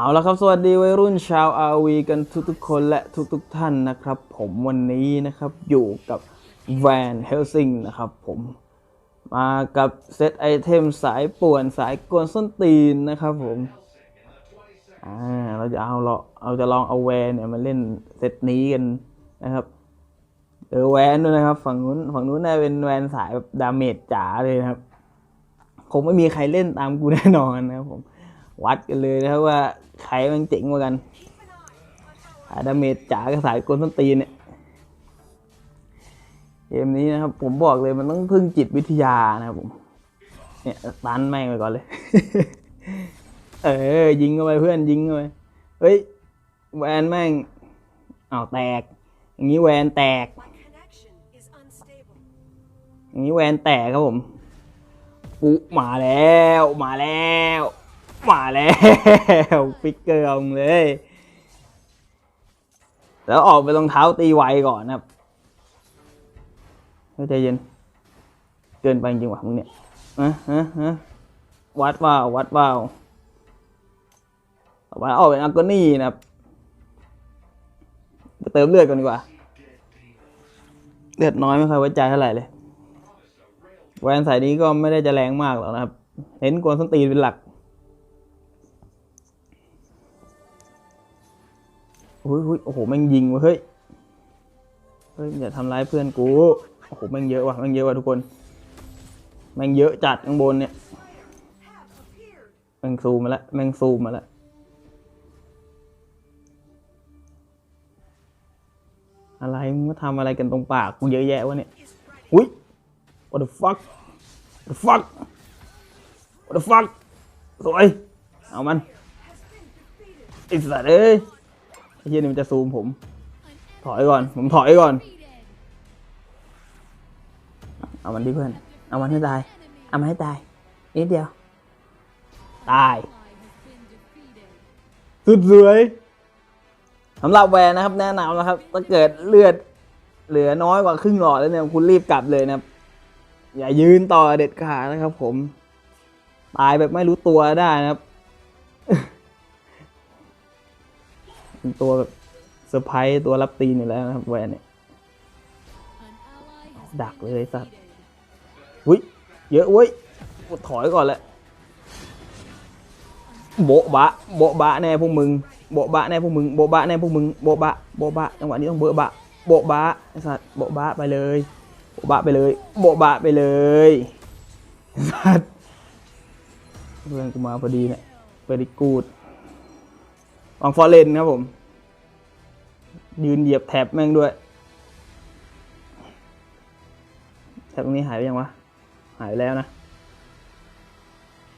เอาละครับ สวัสดีวัยรุ่นชาวอาวีกันทุกๆคนและทุกๆท่านนะครับ ผมวันนี้นะครับอยู่กับแวนเฮลซิงนะครับผมมากับเซตไอเทมสายป่วนสายกวนส้นตีนนะครับผมอ่าเราจะเอาเราเราจะลองเอาแวนเนี่ยมาเล่นเซตนี้กันนะครับเออแวนด้วยนะครับ ฝั่งนู้นฝั่งนู้นน่าเป็นแวนสายแบบดาเมจจ๋าเลยนะครับ คงไม่มีใครเล่นตามกูแน่นอนนะครับผม วัดกันเลยนะครับว่าใครมันเจ๋งกว่ากันหาดาเมจจ๋ากับสายกลส้นตีนเนี่ยเกมนี้นะครับ ผมบอกเลยมันต้องพึ่งจิตวิทยานะครับผม เนี่ยตันแม่งไปก่อนเลย เออ ยิงเข้าไปเพื่อนยิงเข้าไปเฮ้ยแวนแม่งอ้าวแตก อย่างนี้แวนแตก อย่างนี้แวนแตกครับผม ปุ๊มาแล้ว มาแล้ว มาแล้วฟิกเกอร์อาเลย แล้วออกไปรองเท้าตีไวก่อนนะครับเฮ้ใจเย็น เกินไปจริงว่ะมึงเนี่ยฮะฮะฮะวัดว่าววัดว่าวต่อไปออกเป็นอัลกอนี่นะครับเติมเลือดก่อนดีกว่า เลือดน้อยไม่ค่อยไว้ใจเท่าไหร่เลยแวนสายนี้ก็ไม่ได้จะแรงมากหรอกนะครับเน้นกวนส้นตีนเป็นหลัก อุ้ยอุ้ยโอ้โหแม่งยิงเว้ยเฮ้ยเฮ้ยอย่าทำร้ายเพื่อนกูโอ้โหแม่งเยอะว่ะแม่งเยอะว่ะทุกคนแม่งเยอะจัดข้างบนเนี่ยแม่งซูมมาแล้วแม่งซูมมาแล้วอะไรมึงมาทำอะไรกันตรงปากกูเยอะแยะวะเนี่ยอุ้ย what the fuck what the fuck what the fuck สวยเอามันไอ้สัตว์เอ้ย ไอ้เหี้ยนี่มันจะซูมผม ถอยก่อน ผมถอยก่อน เอามันดิเพื่อน เอามันให้ตาย เอามันให้ตาย นิดเดียว ตาย สุดสวยสำหรับแวนนะครับ แนะนำนะครับ ถ้าเกิดเลือดเหลือน้อยกว่าครึ่งหลอดแล้วเนี่ยคุณรีบกลับเลยนะครับ อย่ายืนต่อเด็ดขาดนะครับผม ตายแบบไม่รู้ตัวได้นะครับ ตัวแบบเซอร์ไพรส์ตัวรับตีนอยู่แล้วนะครับแวนเนี่ยดักเลยสัตว์อุ้ยเยอะเว้ยถอยก่อนแหละโบะบะโบะบะแน่พวกมึงโบะบะแน่พวกมึงโบะบะแน่พวกมึงโบะบะโบะบะจังหวะนี้ต้องเบอะบะโบะบะไอสัตว์โบะบะไปเลยโบะบะไปเลยโบะบะไปเลยสัตว์เพื่อนกูมาพอดีเนี่ยเปริกูด วางฟอร์เรนครับผม ยืนเหยียบแท็บแม่งด้วยแท็บตรงนี้หายไปยังวะ หายไปแล้วนะ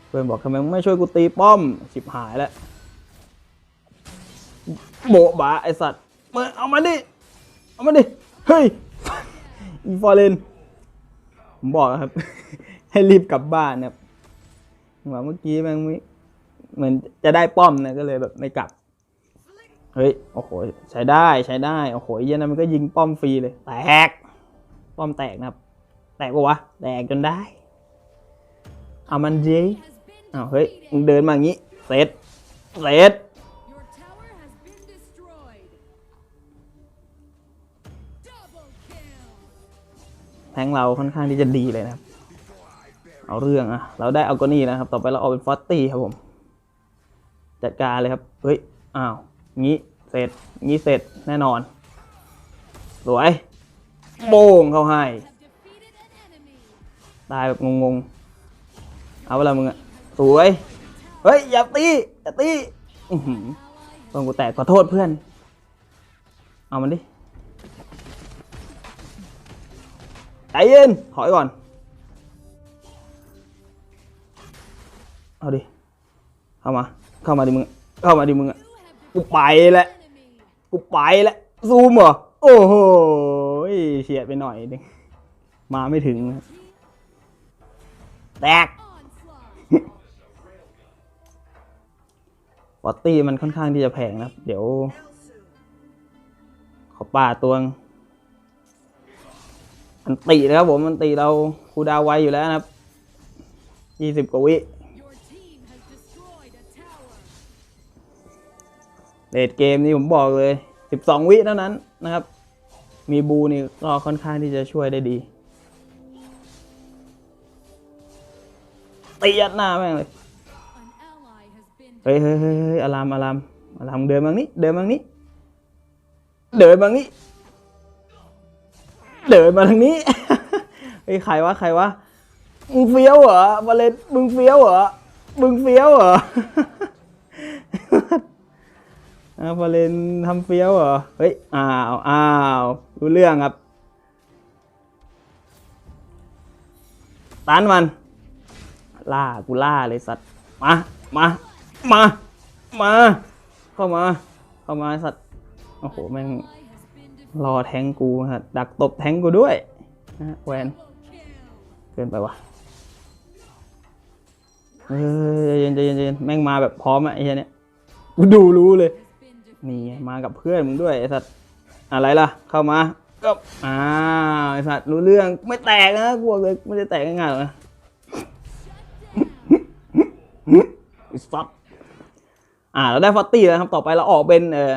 เพื่อนบอกทำไมไม่ช่วยกูตีป้อมชิบหายแล้วโบะบาไอสัตว์มาเอามาดิ เอามาดิ เฮ้ยอีฟอร์เรนผมบอกครับ ให้รีบกลับบ้านนะครับหวังเมื่อกี้แม่งไม่เหมือนจะได้ป้อมนะก็เลยแบบไม่กลับ เฮ้ย โอ้โห ใช้ได้ใช้ได้ โอ้โหเย็นนะมันก็ยิงป้อมฟรีเลย แตก ป้อมแตกนะครับ แตกปะวะ แตกจนได้ เอามันเจ๊อ้าวเฮ้ย มึงเดินมาอย่างงี้ เสร็จ เสร็จแทงเราค่อนข้างที่จะดีเลยนะครับ เอาเรื่องอะเราได้เอากนี่นะครับ ต่อไปเราเอาเป็นฟอตตี้ครับผม จัดการเลยครับ เฮ้ย อ้าว งี้เสร็จงี้เสร็จแน่นอน สวยโป้งเข้าให้ Have defeated an enemy. ตายแบบงงๆ เอาเวลามึงอะสวย เฮ้ย อย่าตี อย่าตีอือหือต้องกูแตกขอโทษเพื่อน เอามันดิ ใจเย็น ถอยก่อน เอาดิ เข้ามา เข้ามาดิมึง เข้ามาดิมึงอะ You have กูไปและ defeated an enemy. กูไปแล้วซูมเหรอ โอ้โหเฉียดไปหน่อยนึงมาไม่ถึง แตก Onslaught. ฟอตตี้มันค่อนข้างที่จะแพงนะ เดี๋ยว ขอป่าตัวงมันตีนะครับผม มันตีเราคูดาวไวอยู่แล้วนะครับยี่สิบกว่าวิ เลดเกมนี่ผมบอกเลย 12 วิเท่านั้นนะครับ มีบูนี่ก็ค่อนข้างที่จะช่วยได้ดีตียัดหน้าแม่งเลย เฮ้ยเฮ้ยเฮ้ยเฮ้ยอารามอารามอารามเดินมานี้ เดินมานี้ เดินมานี้ เดินมาทางนี้เฮ้ยใครวะใครวะ มึงเฟี้ยวเหรอวาเลนมึงเฟี้ยวเหรอ มึงเฟี้ยวเหรอ อาวาเลนทำเฟี้ยวเหรอ เฮ้ย อ้าว อ้าว รู้เรื่องครับตันมัน ล่า กูล่าเลยสัตว์ มา มา มา มา เข้ามา เข้ามาสัตว์ โอ้โห แม่ง รอแทงกูฮะดักตบแทงกูด้วยนะแวน เกินไปวะเฮ้ยใจเย็นใจเย็นเย็นแม่งมาแบบพร้อมอะไอ้เหี้ยเนี่ยกูดูรู้เลย นี่มากับเพื่อนมึงด้วยไอ้สัตว์อะไรล่ะ เข้ามาก็อ้าวไอ้สัตว์รู้เรื่องไม่แตกนะกลัวเลยไม่ได้แตกง่ายๆหรอกนะไอ้สัตว์อ่าเราได้ฟอตตี้แล้วครับ ต่อไปเราออกเป็นเอ่อ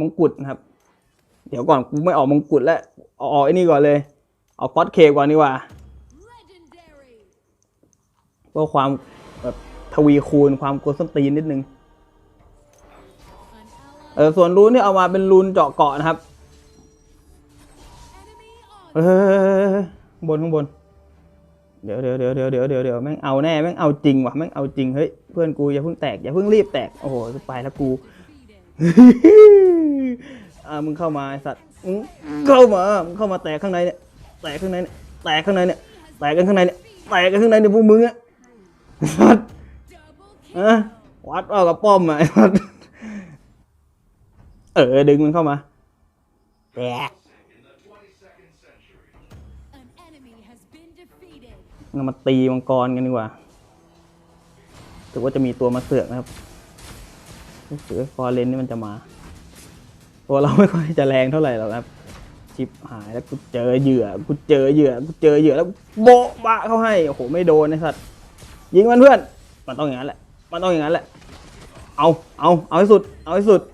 มงกุฎนะครับ เดี๋ยวก่อนกูไม่ออกมงกุฎแล้วออกไอ้นี่ก่อนเลยเอาฟอตเคก่อนดีกว่าเพื่อความแบบทวีคูณความกวนส้นตีนนิดนึง เออส่วนรูนที่เอามาเป็นรูนเจาะเกาะนะครับเออบนข้างบน เดี๋ยวเดี๋ยวเดี๋ยวเดี๋ยวเดี๋ยวเดี๋ยวเดี๋ยวแม่งเอาแน่แม่งเอาจริงว่ะแม่งเอาจริงเฮ้ยเพื่อนกูอย่าเพิ่งแตกอย่าเพิ่งรีบแตกโอ้โหไปแล้วกูอ่ามึงเข้ามาไอสัตว์มึงเข้ามามึงเข้ามาแตกข้างในเนี่ยแตกข้างในเนี่ยแตกข้างในเนี่ยแตกกันข้างในเนี่ยแตกกันข้างในเนี่ยพวกมึงอะสัตว์ Double อะวัดเอากับป้อมอะไอสัตว์ เออ ดึงมันเข้ามาแตก An enemy has been defeated. เรามาตีมังกรกันดีกว่าถือว่าจะมีตัวมาเสือกนะครับรู้สึกว่าฟอร์เรนนี่มันจะมา ตัวเราไม่ค่อยจะแรงเท่าไหร่หรอกครับชิปหายแล้วกูเจอเหยื่อกูเจอเหยื่อกูเจอเหยื่อแล้วโบะบะเข้าให้โอ้โหไม่โดนไอ้สัตว์ยิงมันเพื่อน มันต้องอย่างนั้นแหละ มันต้องอย่างนั้นแหละ เอาเอาเอาให้สุด เอาให้สุด Ultimate.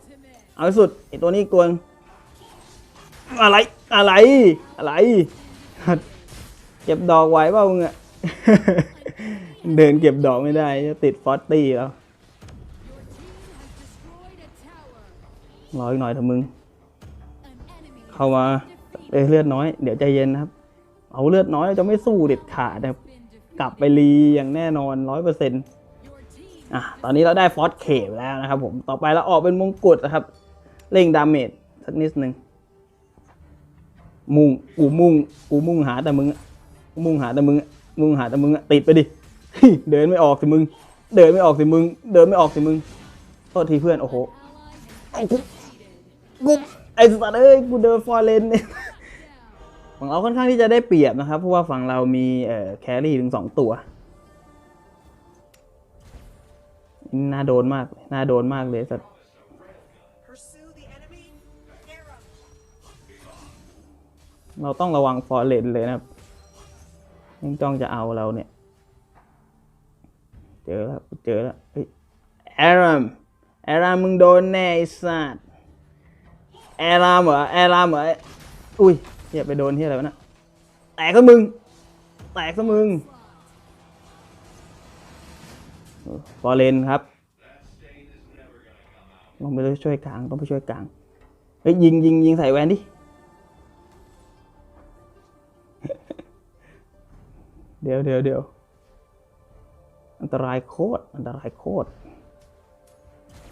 เอาสุดไอตัวนี้กตัวนอะไรอะไรอะไร เก็บดอกไว้เปล่ามึงอะเดินเก็บดอกไม่ได้จะติดฟอสตี้แล้วรออีกหน่อยเถอะมึง เข้ามาเลือดน้อย เดี๋ยวใจเย็นนะครับ เอาเลือดน้อยเราจะไม่สู้เด็ดขาดนะกลับไปรีอย่างแน่นอนร้อยเปอร์เซ็นต์อะตอนนี้เราได้ฟอสเคปแล้วนะครับผม ต่อไปเราออกเป็นมงกุฎนะครับ เร่งดาเมจสักนิดหนึ่งมุ่งกูมุ่งกูมุ่งหาแต่มึงมุ่งหาแต่มึงมุ่งหาแต่มึงติดไปดิเดินไม่ออกสิมึง เดินไม่ออกสิมึง เดินไม่ออกสิมึงโทษทีเพื่อนโอ้โหกูไอ้สัตว์เอ้ยกูเดินฟอร์เรนฝั่งเราค่อนข้างที่จะได้เปรียบนะครับ เพราะว่าฝั่งเรามีเอ่อแครี่ถึงสองตัวน่าโดนมากน่าโดนมากเลยสัตว์ เราต้องระวังฟอร์เรนเลยนะครับยังจ้องจะเอาเราเนี่ย เจอแล้วเจอแล้วเฮ้ยแอรามแอรามมึงโดนแน่ไอ้สัตว์แอรามเหรอแอรามเหรออุ้ยเฮียไปโดนเฮียอะไรวะนะแตกซะมึง แตกซะมึงฟอร์เรนครับต้องไปช่วยกลางต้องไปช่วยกลางเฮ้ยยิงยิงยิงใส่แวนดิ ดี๋ยวเดี๋ยวเดี๋ยวอันตรายโคตรอันตรายโคตร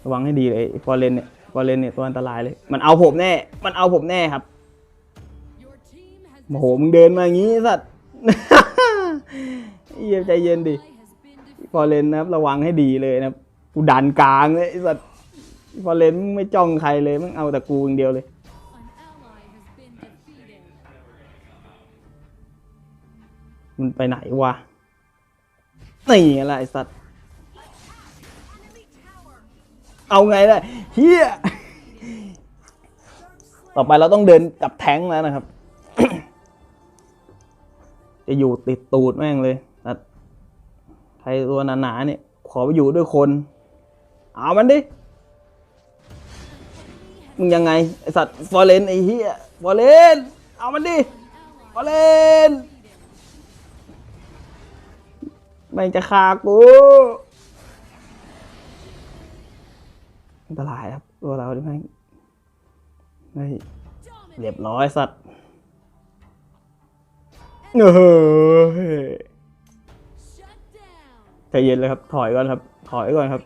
ระวังให้ดีเลยฟอร์เรนเนี่ยฟอร์เรนเนี่ยตัวอันตรายเลย มันเอาผมแน่ มันเอาผมแน่ครับโอ้โหมึงเดินมาอย่างงี้สัตว์เยี่ยมใจเย็นดิฟอร์เรนนะครับ ระวังให้ดีเลยนะครับกูดันกลางเลยสัตว์ฟอร์เรนมึงไม่จ้องใครเลยมึงเอาแต่กูอย่างเดียวเลย มันไปไหนวะนี่อะไรไอ้สัตว์ Enemy tower. เอาไงล่ะเฮียต่อไปเราต้องเดินกับแท้งแล้วนะครับ จะอยู่ติดตูดแม่งเลยแต่ใครตัวหนาๆเนี่ย ขอไปอยู่ด้วยคน เอามันดิ An มึงยังไงไอสัตว์ฟอร์เรนไอเฮียฟอร์เรนเอามันดิฟอร์เรน ไม่จะฆ่ากูอันตรายครับ ตัวเราดิแม่งไม่เรียบร้อยสัตว์เฮ้ยใจเย็นเลยครับ ถอยก่อนครับ ถอยก่อนครับ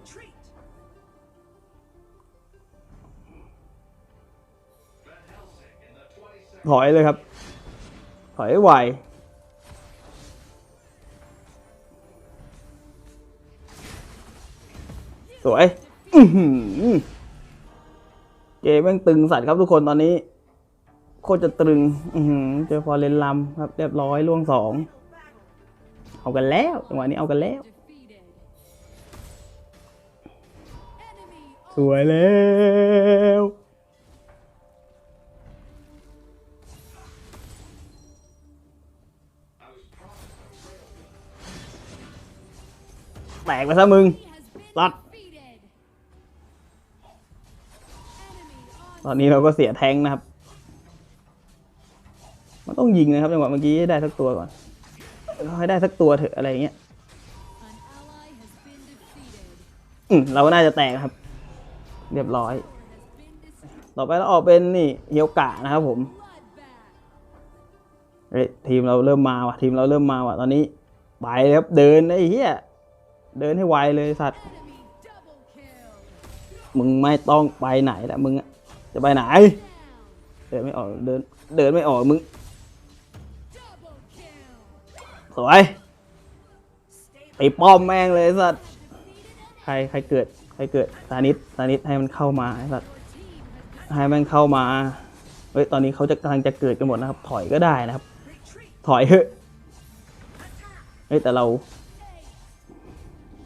ถอยเลยครับ ถอยไว สวยเกมแม่งตึงสัตว์ครับทุกคนตอนนี้ โคตรจะตรึงอือหือเจอฟอร์เรนลำครับ เรียบร้อยล่วงสองเอากันแล้วจังหวะนี้เอากันแล้ว สวยแล้วแตกไปซะมึง has been ตอนนี้เราก็เสียแทงนะครับ มันต้องยิงนะครับจังหวะเมื่อกี้ให้ได้สักตัวก่อนให้ได้สักตัวเถอะอะไรเงี้ยอืมเราก็น่าจะแตกครับ เรียบร้อย ต่อไปเราออกเป็นนี่เฮียวกะนะครับผมเฮ้ยทีมเราเริ่มมาว่ะทีมเราเริ่มมาว่ะตอนนี้ไปเลยครับเดินไอ้เหี้ยเดินให้ไวเลยสัตว์ มึงไม่ต้องไปไหนละมึงอะ จะไปไหน เดินไม่ออก เดิน เดินไม่ออกมึง สวยไอป้อมแม่งเลยสัตว์ ใครใครเกิด ใครเกิด สานิดสานิดให้มันเข้ามาไอ้สัตว์ ให้มันเข้ามา เฮ้ย ตอนนี้เขาจะกำลังจะเกิดกันหมดนะครับ ถอยก็ได้นะครับ ถอยเถอะเฮ้ย แต่เรา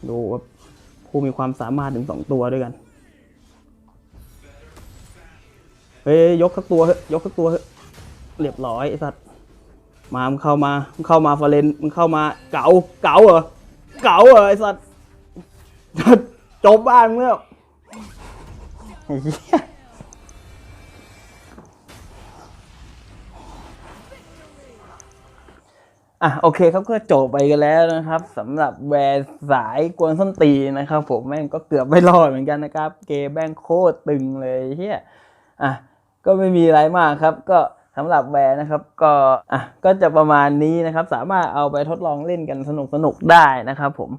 ดูว่าผู้มีความสามารถถึงสองตัวด้วยกัน เฮ้ยยกสักตัวเถอะยกสักตัวเถอะเรียบร้อยไอ้สัตว์มามึงเข้ามามึงเข้ามาฟาเรนมึงเข้ามาเก๋าเก๋าเหรอเก๋าเหรอไอ้สัตว์จบบ้านมึงแล้วไอ้เหี้ยอะโอเคครับก็จบไปกันแล้วนะครับสำหรับแวร์สายกวนส้นตีนนะครับ ผมแม่งก็เกือบไม่รอดเหมือนกันนะครับ เกมแม่งโคตรตึงเลยเฮียอะ ก็ไม่มีอะไรมากครับ ก็สำหรับแวร์นะครับ ก็อะก็จะประมาณนี้นะครับ สามารถเอาไปทดลองเล่นกันสนุกสนุกได้นะครับ ผม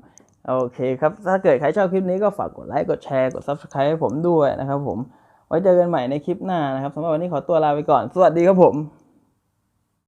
โอเคครับ ถ้าเกิดใครชอบคลิปนี้ก็ฝากกดไลค์กดแชร์กด subscribe ให้ผมด้วยนะครับ ผมไว้เจอกันใหม่ในคลิปหน้านะครับสำหรับวันนี้ขอตัวลาไปก่อน สวัสดีครับผม